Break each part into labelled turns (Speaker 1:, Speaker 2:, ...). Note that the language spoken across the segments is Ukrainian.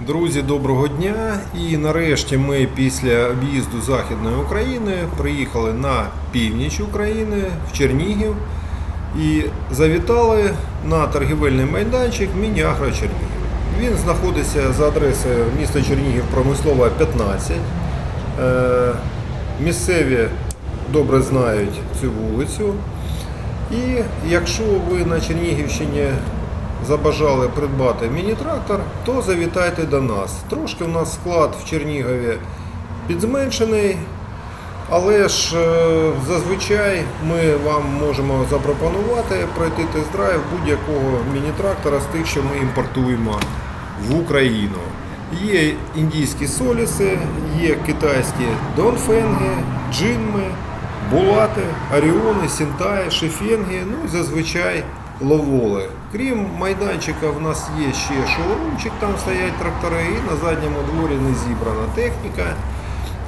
Speaker 1: Друзі, доброго дня! І нарешті ми після об'їзду Західної України приїхали на північ України в Чернігів і завітали на торгівельний майданчик Міні-Агро Чернігів. Він знаходиться за адресою міста Чернігів Промислова 15. Е, Місцеві добре знають цю вулицю. І якщо ви на Чернігівщині забажали придбати міні-трактор, то завітайте до нас. Трошки у нас склад в Чернігові підзменшений, але ж е, зазвичай ми вам можемо запропонувати пройти тест-драйв будь-якого міні-трактора з тих, що ми імпортуємо в Україну. Є індійські соліси, є китайські донфенги, джинми, булати, аріони, сінтаї, шефенги, ну і зазвичай ловоли. Крім майданчика, в нас є ще шоурумчик, там стоять трактори, і на задньому дворі не зібрана техніка.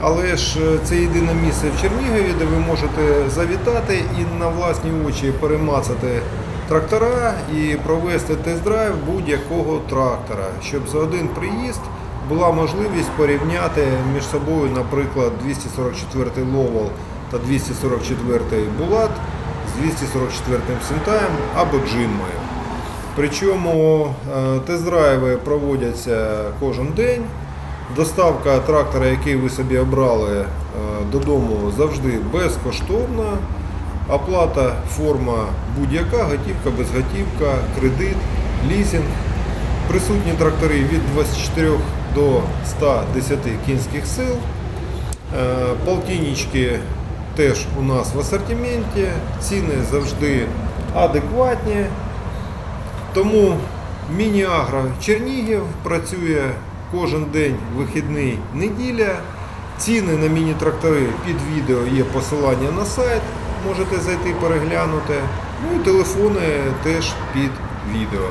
Speaker 1: Але ж е, це єдине місце в Чернігові, де ви можете завітати і на власні очі перемацати трактора і провести тест-драйв будь-якого трактора, щоб за один приїзд була можливість порівняти між собою, наприклад, 244 Ловол та 244 Булат з 244 Синтаєм або Джинмою. Причому е, тест-драйви проводяться кожен день. Доставка трактора, який ви собі обрали е, додому, завжди безкоштовна. Оплата форма будь-яка, готівка, безготівка, кредит, лізинг. Присутні трактори від 24 до 110 кінських сил. Е, Полтиннички теж у нас в асортименті. Ціни завжди адекватні. Тому Міні-Агро Чернігів працює кожен день вихідний неділя. Ціни на міні-трактори під відео є посилання на сайт, можете зайти переглянути. Ну і телефони теж під відео.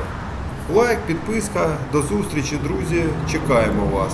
Speaker 1: Лайк, підписка, до зустрічі, друзі. Чекаємо вас.